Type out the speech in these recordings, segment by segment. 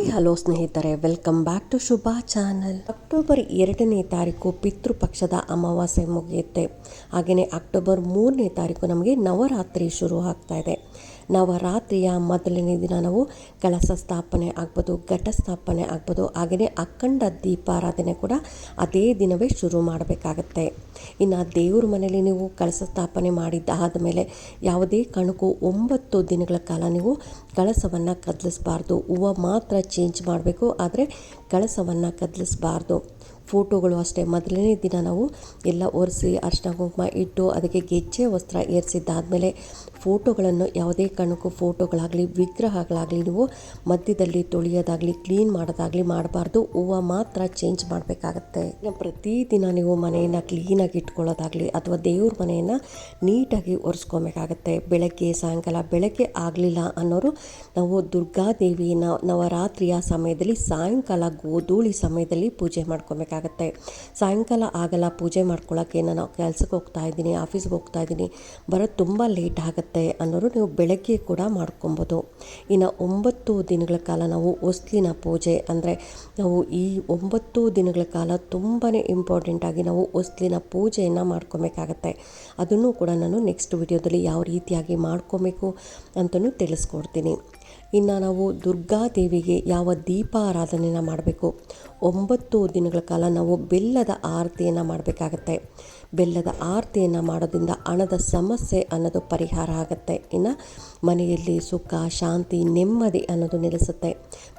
Hi hello ಸ್ನೇಹಿತರೆ welcome back to Shubha channel October ಎರಡನೇ ತಾರೀಕು ಪಿತೃಪಕ್ಷದ ಅಮಾವಾಸ್ಯೆ ಮುಗಿಯುತ್ತೆ. ಹಾಗೆಯೇ ಅಕ್ಟೋಬರ್ ಮೂರನೇ ತಾರೀಕು ನಮಗೆ ನವರಾತ್ರಿ ಶುರು ಆಗ್ತಾ ಇದೆ. ನವರಾತ್ರಿಯ ಮೊದಲನೇ ದಿನ ನಾವು ಕಳಸ ಸ್ಥಾಪನೆ ಆಗ್ಬೋದು, ಘಟ ಸ್ಥಾಪನೆ ಆಗ್ಬೋದು. ಹಾಗೆಯೇ ಅಖಂಡ ದೀಪಾರಾಧನೆ ಕೂಡ ಅದೇ ದಿನವೇ ಶುರು ಮಾಡಬೇಕಾಗತ್ತೆ. ಇನ್ನು ದೇವ್ರ ಮನೆಯಲ್ಲಿ ನೀವು ಕಳಸ ಸ್ಥಾಪನೆ ಮಾಡಿದ್ದಾದ ಮೇಲೆ ಯಾವುದೇ ಕಣಕು ಒಂಬತ್ತು ದಿನಗಳ ಕಾಲ ನೀವು ಕಳಸವನ್ನು ಕದಲಿಸಬಾರ್ದು. ಹೂವು ಮಾತ್ರ ಚೇಂಜ್ ಮಾಡಬೇಕು, ಆದರೆ ಕಳಸವನ್ನು ಕದಲಿಸಬಾರ್ದು. ಫೋಟೋಗಳು ಅಷ್ಟೇ. ಮೊದಲನೇ ದಿನ ನಾವು ಎಲ್ಲ ಒರೆಸಿ ಅರ್ಶಿನ ಕುಂಕುಮ ಇಟ್ಟು ಅದಕ್ಕೆ ಗೆಜ್ಜೆ, ವಸ್ತ್ರ ಏರಿಸಿದ್ದಾದಮೇಲೆ ಫೋಟೋಗಳನ್ನು ಯಾವುದೇ ಕಾರಣಕ್ಕೂ ಫೋಟೋಗಳಾಗಲಿ, ವಿಗ್ರಹಗಳಾಗಲಿ ನೀವು ಮಧ್ಯದಲ್ಲಿ ತೊಳೆಯೋದಾಗಲಿ ಕ್ಲೀನ್ ಮಾಡೋದಾಗಲಿ ಮಾಡಬಾರ್ದು. ಹೂವು ಮಾತ್ರ ಚೇಂಜ್ ಮಾಡಬೇಕಾಗತ್ತೆ. ಪ್ರತಿದಿನ ನೀವು ಮನೆಯನ್ನು ಕ್ಲೀನಾಗಿ ಇಟ್ಕೊಳ್ಳೋದಾಗಲಿ ಅಥವಾ ದೇವ್ರ ಮನೆಯನ್ನು ನೀಟಾಗಿ ಒರೆಸ್ಕೊಬೇಕಾಗತ್ತೆ. ಬೆಳಗ್ಗೆ, ಸಾಯಂಕಾಲ ಬೆಳಗ್ಗೆ ಆಗಲಿಲ್ಲ ಅನ್ನೋರು ನಾವು ದುರ್ಗಾದೇವಿನ ನವರಾತ್ರಿಯ ಸಮಯದಲ್ಲಿ, ಸಾಯಂಕಾಲ ಗೋಧೂಳಿ ಸಮಯದಲ್ಲಿ ಪೂಜೆ ಮಾಡ್ಕೊಬೇಕಾಗತ್ತೆ. ಸಾಯಂಕಾಲ ಆಗಲ್ಲ, ಪೂಜೆ ಮಾಡ್ಕೊಳ್ಳೋಕ್ಕೆ ನಾನು ಕೆಲಸಕ್ಕೆ ಹೋಗ್ತಾ ಇದ್ದೀನಿ ಆಫೀಸ್ಗೆ ಹೋಗ್ತಾ ಇದ್ದೀನಿ. ಬರೋದು ತುಂಬ ಲೇಟ್ ಆಗುತ್ತೆ. ಅನ್ನೋರು ನೀವು ಬೆಳಗ್ಗೆ ಕೂಡ ಮಾಡ್ಕೊಬೋದು. ಇನ್ನು ಒಂಬತ್ತು ದಿನಗಳ ಕಾಲ ನಾವು ಹೊಸ್ಲಿನ ಪೂಜೆ ಅಂದರೆ ನಾವು ಈ ಒಂಬತ್ತು ದಿನಗಳ ಕಾಲ ತುಂಬಾ ಇಂಪಾರ್ಟೆಂಟಾಗಿ ನಾವು ಹೊಸ್ಲಿನ ಪೂಜೆಯನ್ನು ಮಾಡ್ಕೊಬೇಕಾಗತ್ತೆ. ಅದನ್ನು ಕೂಡ ನಾನು ನೆಕ್ಸ್ಟ್ ವಿಡಿಯೋದಲ್ಲಿ ಯಾವ ರೀತಿಯಾಗಿ ಮಾಡ್ಕೊಬೇಕು ಅಂತಲೂ ತಿಳಿಸ್ಕೊಡ್ತೀನಿ. ಇನ್ನು ನಾವು ದುರ್ಗಾದೇವಿಗೆ ಯಾವ ದೀಪಾರಾಧನೆಯನ್ನು ಮಾಡಬೇಕು? ಒಂಬತ್ತು ದಿನಗಳ ಕಾಲ ನಾವು ಬೆಲ್ಲದ ಆರತಿಯನ್ನು ಮಾಡಬೇಕಾಗತ್ತೆ. ಬೆಲ್ಲದ ಆರತಿಯನ್ನು ಮಾಡೋದ್ರಿಂದ ಹಣದ ಸಮಸ್ಯೆ ಅನ್ನೋದು ಪರಿಹಾರ ಆಗುತ್ತೆ. ಇನ್ನು ಮನೆಯಲ್ಲಿ ಸುಖ, ಶಾಂತಿ, ನೆಮ್ಮದಿ ಅನ್ನೋದು ನೆಲೆಸುತ್ತೆ.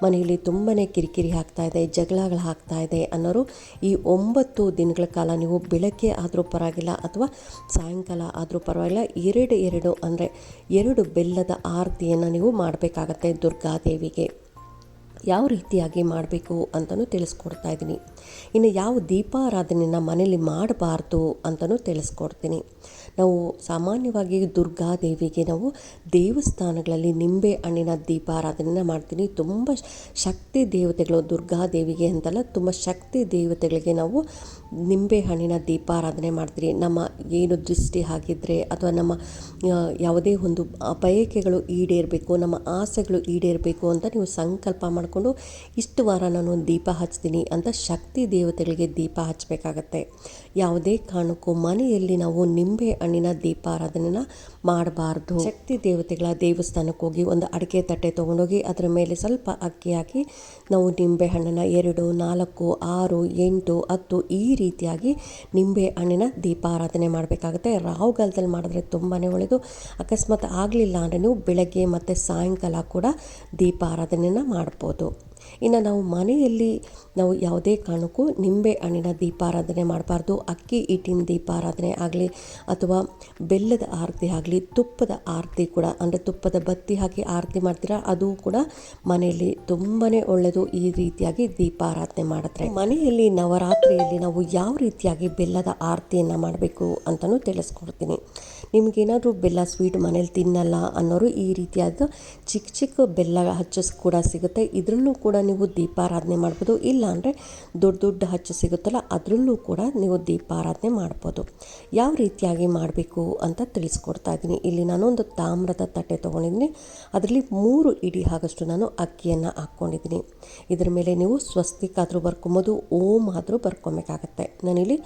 ಮನೆಯಲ್ಲಿ ತುಂಬಾ ಕಿರಿಕಿರಿ ಆಗ್ತಾ ಇದೆ, ಜಗಳಗಳು ಆಗ್ತಾ ಇದೆ ಅನ್ನೋರು ಈ ಒಂಬತ್ತು ದಿನಗಳ ಕಾಲ ನೀವು ಬೆಳಗ್ಗೆ ಆದರೂ ಪರವಾಗಿಲ್ಲ ಅಥವಾ ಸಾಯಂಕಾಲ ಆದರೂ ಪರವಾಗಿಲ್ಲ, ಎರಡು ಎರಡು ಅಂದರೆ ಎರಡು ಬೆಲ್ಲದ ಆರತಿಯನ್ನು ನೀವು ಮಾಡಬೇಕಾಗತ್ತೆ. ದುರ್ಗಾದೇವಿಗೆ ಯಾವ ರೀತಿಯಾಗಿ ಮಾಡಬೇಕು ಅಂತಲೂ ತಿಳಿಸ್ಕೊಡ್ತಾ ಇದ್ದೀನಿ. ಇನ್ನು ಯಾವ ದೀಪಾರಾಧನೆಯನ್ನು ಮನೇಲಿ ಮಾಡಬಾರ್ದು ಅಂತಲೂ ತಿಳಿಸ್ಕೊಡ್ತೀನಿ. ನಾವು ಸಾಮಾನ್ಯವಾಗಿ ದುರ್ಗಾದೇವಿಗೆ ನಾವು ದೇವಸ್ಥಾನಗಳಲ್ಲಿ ನಿಂಬೆ ಹಣ್ಣಿನ ದೀಪಾರಾಧನೆಯನ್ನು ಮಾಡ್ತೀನಿ. ತುಂಬ ಶಕ್ತಿ ದೇವತೆಗಳು ದುರ್ಗಾದೇವಿಗೆ ಅಂತಲ್ಲ, ತುಂಬ ಶಕ್ತಿ ದೇವತೆಗಳಿಗೆ ನಾವು ನಿಂಬೆ ಹಣ್ಣಿನ ದೀಪಾರಾಧನೆ ಮಾಡ್ತೀರಿ. ನಮ್ಮ ಏನು ದೃಷ್ಟಿ ಹಾಗಿದ್ರೆ ಅಥವಾ ನಮ್ಮ ಯಾವುದೇ ಒಂದು ಬಯಕೆಗಳು ಈಡೇರಬೇಕು, ನಮ್ಮ ಆಸೆಗಳು ಈಡೇರಬೇಕು ಅಂತ ನೀವು ಸಂಕಲ್ಪ ಮಾಡಿಕೊಂಡು ಇಷ್ಟು ವಾರ ನಾನು ದೀಪ ಹಚ್ತೀನಿ ಅಂತ ಶಕ್ತಿ ದೇವತೆಗಳಿಗೆ ದೀಪ ಹಚ್ಚಬೇಕಾಗತ್ತೆ. ಯಾವುದೇ ಕಾರಣಕ್ಕೂ ಮನೆಯಲ್ಲಿ ನಾವು ನಿಂಬೆ ಹಣ್ಣಿನ ದೀಪಾರಾಧನೆನ ಮಾಡಬಾರ್ದು. ಶಕ್ತಿ ದೇವತೆಗಳ ದೇವಸ್ಥಾನಕ್ಕೆ ಹೋಗಿ ಒಂದು ಅಡಿಕೆ ತಟ್ಟೆ ತೊಗೊಂಡೋಗಿ ಅದರ ಮೇಲೆ ಸ್ವಲ್ಪ ಅಕ್ಕಿ ಹಾಕಿ ನಾವು ನಿಂಬೆ ಹಣ್ಣನ್ನು ಎರಡು, ನಾಲ್ಕು, ಆರು, ಎಂಟು, ಹತ್ತು ಈ ರೀತಿಯಾಗಿ ನಿಂಬೆ ಹಣ್ಣಿನ ದೀಪಾರಾಧನೆ ಮಾಡಬೇಕಾಗುತ್ತೆ. ರಾಹುಗಾಲದಲ್ಲಿ ಮಾಡಿದ್ರೆ ತುಂಬಾ ಒಳ್ಳೆಯದು. ಅಕಸ್ಮಾತ್ ಆಗಲಿಲ್ಲ ಅಂದರೆ ನೀವು ಬೆಳಗ್ಗೆ ಮತ್ತು ಸಾಯಂಕಾಲ ಕೂಡ ದೀಪಾರಾಧನೆಯನ್ನು ಮಾಡ್ಬೋದು. と。ಇನ್ನು ನಾವು ಮನೆಯಲ್ಲಿ ನಾವು ಯಾವುದೇ ಕಾರಣಕ್ಕೂ ನಿಂಬೆ ಹಣ್ಣಿನ ದೀಪಾರಾಧನೆ ಮಾಡಬಾರ್ದು. ಅಕ್ಕಿ ಹಿಟ್ಟಿನ ದೀಪಾರಾಧನೆ ಆಗಲಿ ಅಥವಾ ಬೆಲ್ಲದ ಆರತಿ ಆಗಲಿ, ತುಪ್ಪದ ಆರತಿ ಕೂಡ, ಅಂದರೆ ತುಪ್ಪದ ಬತ್ತಿ ಹಾಕಿ ಆರತಿ ಮಾಡ್ತೀರಾ, ಅದು ಕೂಡ ಮನೆಯಲ್ಲಿ ತುಂಬಾ ಒಳ್ಳೆಯದು ಈ ರೀತಿಯಾಗಿ ದೀಪಾರಾಧನೆ ಮಾಡಿದ್ರೆ. ಮನೆಯಲ್ಲಿ ನವರಾತ್ರಿಯಲ್ಲಿ ನಾವು ಯಾವ ರೀತಿಯಾಗಿ ಬೆಲ್ಲದ ಆರತಿಯನ್ನು ಮಾಡಬೇಕು ಅಂತಲೂ ತಿಳಿಸ್ಕೊಡ್ತೀನಿ. ನಿಮಗೇನಾದರೂ ಬೆಲ್ಲ ಸ್ವೀಟ್ ಮನೇಲಿ ತಿನ್ನಲ್ಲ ಅನ್ನೋರು ಈ ರೀತಿಯಾದ ಚಿಕ್ಕ ಚಿಕ್ಕ ಬೆಲ್ಲ ಹಚ್ಚಸ್ ಕೂಡ ಸಿಗುತ್ತೆ. ಇದರಲ್ಲೂ ಕೂಡ ನೀವು ದೀಪಾರಾಧನೆ ಮಾಡ್ಬೋದು. ಇಲ್ಲ ಅಂದರೆ ದೊಡ್ಡ ದೊಡ್ಡ ಹಚ್ಚು ಸಿಗುತ್ತಲ್ಲ, ಅದರಲ್ಲೂ ಕೂಡ ನೀವು ದೀಪಾರಾಧನೆ ಮಾಡ್ಬೋದು. ಯಾವ ರೀತಿಯಾಗಿ ಮಾಡಬೇಕು ಅಂತ ತಿಳಿಸ್ಕೊಡ್ತಾ ಇದ್ದೀನಿ. ಇಲ್ಲಿ ನಾನು ಒಂದು ತಾಮ್ರದ ತಟ್ಟೆ ತೊಗೊಂಡಿದ್ದೀನಿ. ಅದರಲ್ಲಿ ಮೂರು ಇಡಿ ಆಗಷ್ಟು ನಾನು ಅಕ್ಕಿಯನ್ನು ಹಾಕ್ಕೊಂಡಿದ್ದೀನಿ. ಇದರ ಮೇಲೆ ನೀವು ಸ್ವಸ್ತಿಕ್ ಆದರೂ ಬರ್ಕೊಬೋದು, ಓಂ ಆದರೂ ಬರ್ಕೊಬೇಕಾಗತ್ತೆ. ನಾನಿಲ್ಲಿ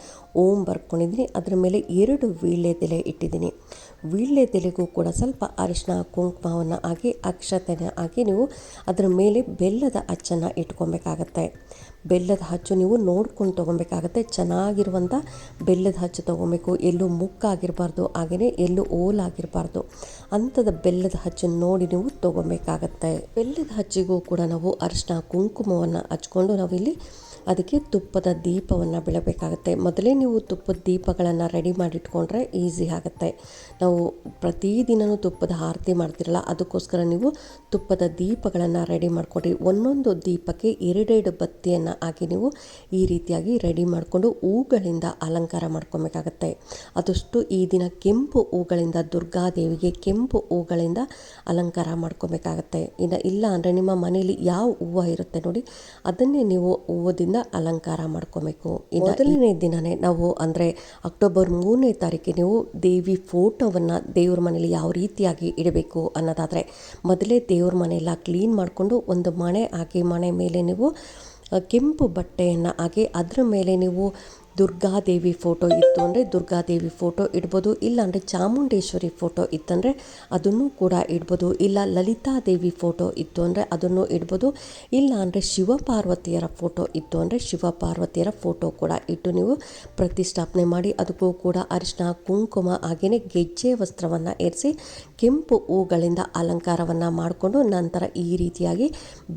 ಓಂ ಬರ್ಕೊಂಡಿದ್ದೀನಿ. ಅದರ ಮೇಲೆ ಎರಡು ವೀಳ್ಯದೆಲೆ ಇಟ್ಟಿದ್ದೀನಿ. ವೀಳ್ಯದೆಲೆಗೂ ಕೂಡ ಸ್ವಲ್ಪ ಅರಿಶಿನ ಕುಂಕುಮವನ್ನು ಹಾಕಿ, ಅಕ್ಷತೆನ ಹಾಕಿ ನೀವು ಅದರ ಮೇಲೆ ಬೆಲ್ಲದ ಅಚ್ಚನ್ನು ಇಟ್ಕೊಬೇಕಾಗತ್ತೆ. ಬೆಲ್ಲದ ಹಚ್ಚು ನೀವು ನೋಡ್ಕೊಂಡು ತೊಗೊಬೇಕಾಗತ್ತೆ. ಚೆನ್ನಾಗಿರುವಂಥ ಬೆಲ್ಲದ ಹಚ್ಚು ತೊಗೊಬೇಕು. ಎಲ್ಲೂ ಮುಕ್ಕಾಗಿರಬಾರ್ದು ಹಾಗೆಯೇ ಎಲ್ಲೂ ಓಲಾಗಿರಬಾರ್ದು. ಅಂಥದ ಬೆಲ್ಲದ ಹಚ್ಚನ್ನು ನೋಡಿ ನೀವು ತೊಗೊಬೇಕಾಗತ್ತೆ. ಬೆಲ್ಲದ ಹಚ್ಚಿಗೂ ಕೂಡ ನಾವು ಅರಿಶಿನ ಕುಂಕುಮವನ್ನು ಹಚ್ಕೊಂಡು ನಾವಿಲ್ಲಿ ಅದಕ್ಕೆ ತುಪ್ಪದ ದೀಪವನ್ನು ಬೆಳಬೇಕಾಗತ್ತೆ ಮೊದಲೇ ನೀವು ತುಪ್ಪದ ದೀಪಗಳನ್ನು ರೆಡಿ ಮಾಡಿಟ್ಕೊಂಡ್ರೆ ಈಸಿ ಆಗುತ್ತೆ. ನಾವು ಪ್ರತಿದಿನವೂ ತುಪ್ಪದ ಆರತಿ ಮಾಡ್ತಿರಲ್ಲ, ಅದಕ್ಕೋಸ್ಕರ ನೀವು ತುಪ್ಪದ ದೀಪಗಳನ್ನು ರೆಡಿ ಮಾಡಿಕೊಡಿ. ಒಂದೊಂದು ದೀಪಕ್ಕೆ ಎರಡೆರಡು ಬತ್ತಿಯನ್ನು ಹಾಕಿ ನೀವು ಈ ರೀತಿಯಾಗಿ ರೆಡಿ ಮಾಡಿಕೊಂಡು ಹೂಗಳಿಂದ ಅಲಂಕಾರ ಮಾಡ್ಕೊಬೇಕಾಗತ್ತೆ. ಅದಷ್ಟು ಈ ದಿನ ಕೆಂಪು ಹೂಗಳಿಂದ ದುರ್ಗಾದೇವಿಗೆ ಕೆಂಪು ಹೂಗಳಿಂದ ಅಲಂಕಾರ ಮಾಡ್ಕೊಬೇಕಾಗತ್ತೆ. ಇನ್ನು ಇಲ್ಲ ಅಂದರೆ ನಿಮ್ಮ ಮನೆಯಲ್ಲಿ ಯಾವ ಹೂವು ಇರುತ್ತೆ ನೋಡಿ, ಅದನ್ನೇ ನೀವು ಹೂವದಿಂದ ಹೂಗಳಿಂದ ಅಲಂಕಾರ ಮಾಡ್ಕೊಬೇಕು. ಮೊದಲನೇ ದಿನನೇ ನಾವು ಅಂದರೆ ಅಕ್ಟೋಬರ್ ಮೂರನೇ ತಾರೀಕಿಗೆ ನೀವು ದೇವಿ ಫೋಟೋವನ್ನು ದೇವ್ರ ಮನೇಲಿ ಯಾವ ರೀತಿಯಾಗಿ ಇಡಬೇಕು ಅನ್ನೋದಾದರೆ ಮೊದಲೇ ದೇವ್ರ ಮನೆಯೆಲ್ಲ ಕ್ಲೀನ್ ಮಾಡಿಕೊಂಡು ಒಂದು ಮಣೆ ಹಾಕಿ ಮಣೆ ಮೇಲೆ ನೀವು ಕೆಂಪು ಬಟ್ಟೆಯನ್ನು ಹಾಕಿ ಅದರ ಮೇಲೆ ನೀವು ದುರ್ಗಾದೇವಿ ಫೋಟೋ ಇತ್ತು ಅಂದರೆ ದುರ್ಗಾದೇವಿ ಫೋಟೋ ಇಡ್ಬೋದು, ಇಲ್ಲಾಂದರೆ ಚಾಮುಂಡೇಶ್ವರಿ ಫೋಟೋ ಇತ್ತಂದರೆ ಅದನ್ನು ಕೂಡ ಇಡ್ಬೋದು, ಇಲ್ಲ ಲಲಿತಾದೇವಿ ಫೋಟೋ ಇತ್ತು ಅಂದರೆ ಅದನ್ನು ಇಡ್ಬೋದು ಇಲ್ಲ ಅಂದರೆ ಶಿವಪಾರ್ವತಿಯರ ಫೋಟೋ ಇತ್ತು ಅಂದರೆ ಶಿವಪಾರ್ವತಿಯರ ಫೋಟೋ ಕೂಡ ಇಟ್ಟು ನೀವು ಪ್ರತಿಷ್ಠಾಪನೆ ಮಾಡಿ, ಅದಕ್ಕೂ ಕೂಡ ಅರಿಶಿನ ಕುಂಕುಮ ಹಾಗೆಯೇ ಗೆಜ್ಜೆ ವಸ್ತ್ರವನ್ನು ಏರಿಸಿ ಕೆಂಪು ಹೂಗಳಿಂದ ಅಲಂಕಾರವನ್ನು ಮಾಡಿಕೊಂಡು ನಂತರ ಈ ರೀತಿಯಾಗಿ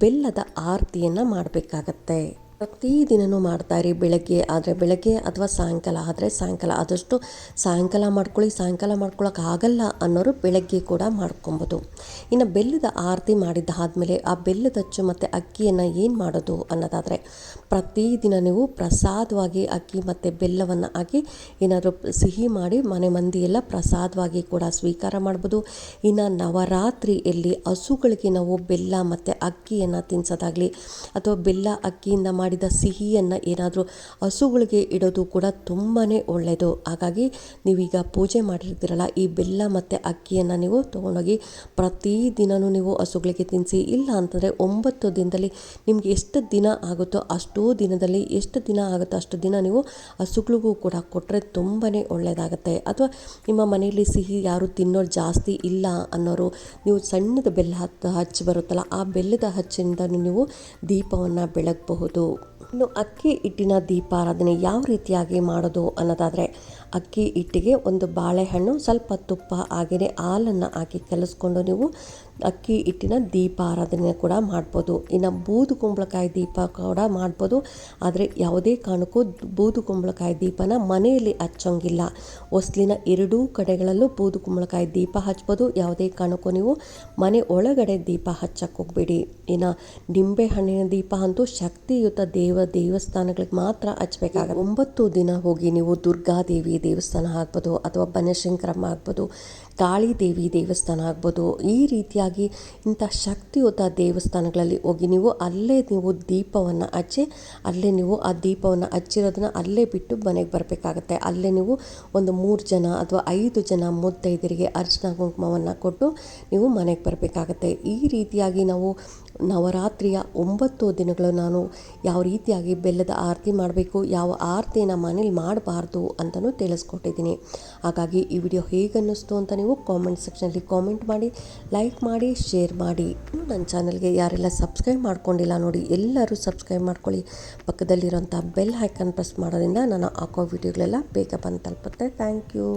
ಬೆಲ್ಲದ ಆರತಿಯನ್ನು ಮಾಡಬೇಕಾಗತ್ತೆ. ಪ್ರತಿದಿನವೂ ಮಾಡ್ತಾಯಿರಿ ಬೆಳಗ್ಗೆ ಆದರೆ ಬೆಳಗ್ಗೆ ಅಥವಾ ಸಾಯಂಕಾಲ ಆದರೆ ಸಾಯಂಕಾಲ. ಆದಷ್ಟು ಸಾಯಂಕಾಲ ಮಾಡ್ಕೊಳ್ಳಿ, ಸಾಯಂಕಾಲ ಮಾಡ್ಕೊಳ್ಳೋಕೆ ಆಗಲ್ಲ ಅನ್ನೋರು ಬೆಳಗ್ಗೆ ಕೂಡ ಮಾಡ್ಕೊಬೋದು. ಇನ್ನು ಬೆಲ್ಲದ ಆರತಿ ಮಾಡಿದ್ದಾದಮೇಲೆ ಆ ಬೆಲ್ಲದ ಅಚ್ಚು ಮತ್ತು ಅಕ್ಕಿಯನ್ನು ಏನು ಮಾಡೋದು ಅನ್ನೋದಾದರೆ ಪ್ರತಿದಿನ ನೀವು ಪ್ರಸಾದವಾಗಿ ಅಕ್ಕಿ ಮತ್ತು ಬೆಲ್ಲವನ್ನು ಹಾಕಿ ಏನಾದರೂ ಸಿಹಿ ಮಾಡಿ ಮನೆ ಮಂದಿಯೆಲ್ಲ ಪ್ರಸಾದವಾಗಿ ಕೂಡ ಸ್ವೀಕಾರ ಮಾಡ್ಬೋದು. ಇನ್ನು ನವರಾತ್ರಿಯಲ್ಲಿ ಹಸುಗಳಿಗೆ ನಾವು ಬೆಲ್ಲ ಮತ್ತು ಅಕ್ಕಿಯನ್ನು ತಿನ್ನಿಸೋದಾಗಲಿ ಅಥವಾ ಬೆಲ್ಲ ಅಕ್ಕಿಯಿಂದ ಮಾಡಿದ ಸಿಹಿಯನ್ನು ಏನಾದರೂ ಹಸುಗಳಿಗೆ ಇಡೋದು ಕೂಡ ತುಂಬಾ ಒಳ್ಳೆಯದು ಹಾಗಾಗಿ ನೀವೀಗ ಪೂಜೆ ಮಾಡಿರ್ತೀರಲ್ಲ, ಈ ಬೆಲ್ಲ ಮತ್ತು ಅಕ್ಕಿಯನ್ನು ನೀವು ತೊಗೊಂಡೋಗಿ ಪ್ರತಿದಿನವೂ ನೀವು ಹಸುಗಳಿಗೆ ತಿನ್ನಿಸಿ ಇಲ್ಲ ಅಂತಂದರೆ ಒಂಬತ್ತು ದಿನದಲ್ಲಿ ನಿಮಗೆ ಎಷ್ಟು ದಿನ ಆಗುತ್ತೋ ಅಷ್ಟೂ ದಿನದಲ್ಲಿ, ಎಷ್ಟು ದಿನ ಆಗುತ್ತೋ ಅಷ್ಟು ದಿನ ನೀವು ಹಸುಗಳಿಗೂ ಕೂಡ ಕೊಟ್ಟರೆ ತುಂಬಾ ಒಳ್ಳೆಯದಾಗುತ್ತೆ ಅಥವಾ ನಿಮ್ಮ ಮನೆಯಲ್ಲಿ ಸಿಹಿ ಯಾರು ತಿನ್ನೋರು ಜಾಸ್ತಿ ಇಲ್ಲ ಅನ್ನೋರು, ನೀವು ಸಣ್ಣದ ಬೆಲ್ಲ ಹಚ್ಚಿ ಬರುತ್ತಲ್ಲ, ಆ ಬೆಲ್ಲದ ಹಚ್ಚಿನಿಂದ ನೀವು ದೀಪವನ್ನು ಬೆಳಗಬಹುದು. ಇನ್ನು ಅಕ್ಕಿ ಹಿಟ್ಟಿನ ದೀಪಾರಾಧನೆ ಯಾವ ರೀತಿಯಾಗಿ ಮಾಡೋದು ಅನ್ನೋದಾದರೆ ಅಕ್ಕಿ ಹಿಟ್ಟಿಗೆ ಒಂದು ಬಾಳೆಹಣ್ಣು, ಸ್ವಲ್ಪ ತುಪ್ಪ ಹಾಗೆಯೇ ಹಾಲನ್ನು ಹಾಕಿ ಕಲಿಸ್ಕೊಂಡು ನೀವು ಅಕ್ಕಿ ಹಿಟ್ಟಿನ ದೀಪಾರಾಧನೆ ಕೂಡ ಮಾಡ್ಬೋದು. ಇನ್ನು ಬೂದು ಕುಂಬಳಕಾಯಿ ದೀಪ ಕೂಡ ಮಾಡ್ಬೋದು. ಆದರೆ ಯಾವುದೇ ಕಾರಣಕ್ಕೂ ಬೂದು ಕುಂಬಳಕಾಯಿ ದೀಪನ ಮನೆಯಲ್ಲಿ ಹಚ್ಚೋಂಗಿಲ್ಲ. ಹೊಸ್ಲಿನ ಎರಡೂ ಕಡೆಗಳಲ್ಲೂ ಬೂದು ಕುಂಬಳಕಾಯಿ ದೀಪ ಹಚ್ಬೋದು. ಯಾವುದೇ ಕಾರಣಕ್ಕೂ ನೀವು ಮನೆ ಒಳಗಡೆ ದೀಪ ಹಚ್ಚಕ್ಕೆ ಹೋಗ್ಬೇಡಿ. ಇನ್ನು ನಿಂಬೆ ಹಣ್ಣಿನ ದೀಪ ಅಂತೂ ಶಕ್ತಿಯುತ ದೇವ ದೇವಸ್ಥಾನಗಳಿಗೆ ಮಾತ್ರ ಹಚ್ಚಬೇಕಾಗ ಒಂಬತ್ತು ದಿನ ಹೋಗಿ ನೀವು ದುರ್ಗಾದೇವಿ ದೇವಸ್ಥಾನ ಆಗ್ಬೋದು ಅಥವಾ ಬನಶಂಕರಮ್ಮ ಆಗ್ಬೋದು ಕಾಳಿದೇವಿ ದೇವಸ್ಥಾನ ಆಗ್ಬೋದು, ಈ ರೀತಿಯಾಗಿ ಇಂಥ ಶಕ್ತಿಯುತ ದೇವಸ್ಥಾನಗಳಲ್ಲಿ ಹೋಗಿ ನೀವು ಅಲ್ಲೇ ನೀವು ದೀಪವನ್ನು ಹಚ್ಚಿ, ಅಲ್ಲೇ ನೀವು ಆ ದೀಪವನ್ನು ಹಚ್ಚಿರೋದನ್ನ ಅಲ್ಲೇ ಬಿಟ್ಟು ಮನೆಗೆ ಬರಬೇಕಾಗತ್ತೆ. ಅಲ್ಲೇ ನೀವು ಒಂದು ಮೂರು ಜನ ಅಥವಾ ಐದು ಜನ ಮುತ್ತೈದರಿಗೆ ಅರ್ಶನ ಕುಂಕುಮವನ್ನು ಕೊಟ್ಟು ನೀವು ಮನೆಗೆ ಬರಬೇಕಾಗತ್ತೆ. ಈ ರೀತಿಯಾಗಿ ನಾವು ನವರಾತ್ರಿಯ ಒಂಬತ್ತು ದಿನಗಳು ನಾನು ಯಾವ ರೀತಿಯಾಗಿ ಬೆಲ್ಲದ ಆರತಿ ಮಾಡಬೇಕು, ಯಾವ ಆರತಿನ ಮನೇಲಿ ಮಾಡಬಾರ್ದು ಅಂತಲೂ ತಿಳಿಸ್ಕೊಟ್ಟಿದ್ದೀನಿ ಹಾಗಾಗಿ ಈ ವಿಡಿಯೋ ಹೇಗೆ ಅನ್ನಿಸ್ತು ಅಂತ ನೀವು ಕಾಮೆಂಟ್ ಸೆಕ್ಷನಲ್ಲಿ ಕಾಮೆಂಟ್ ಮಾಡಿ ಲೈಕ್ ಮಾಡಿ ಶೇರ್ ಮಾಡಿ. ನನ್ನ ಚಾನಲ್ಗೆ ಯಾರೆಲ್ಲ ಸಬ್ಸ್ಕ್ರೈಬ್ ಮಾಡ್ಕೊಂಡಿಲ್ಲ ನೋಡಿ, ಎಲ್ಲರೂ ಸಬ್ಸ್ಕ್ರೈಬ್ ಮಾಡ್ಕೊಳ್ಳಿ. ಪಕ್ಕದಲ್ಲಿರೋಂಥ ಬೆಲ್ ಹೈಕನ್ ಪ್ರೆಸ್ ಮಾಡೋದ್ರಿಂದ ನಾನು ಹಾಕೋ ವಿಡಿಯೋಗಳೆಲ್ಲ ಬೇಗ ಬಂದು ತಲುಪುತ್ತೆ. Thank you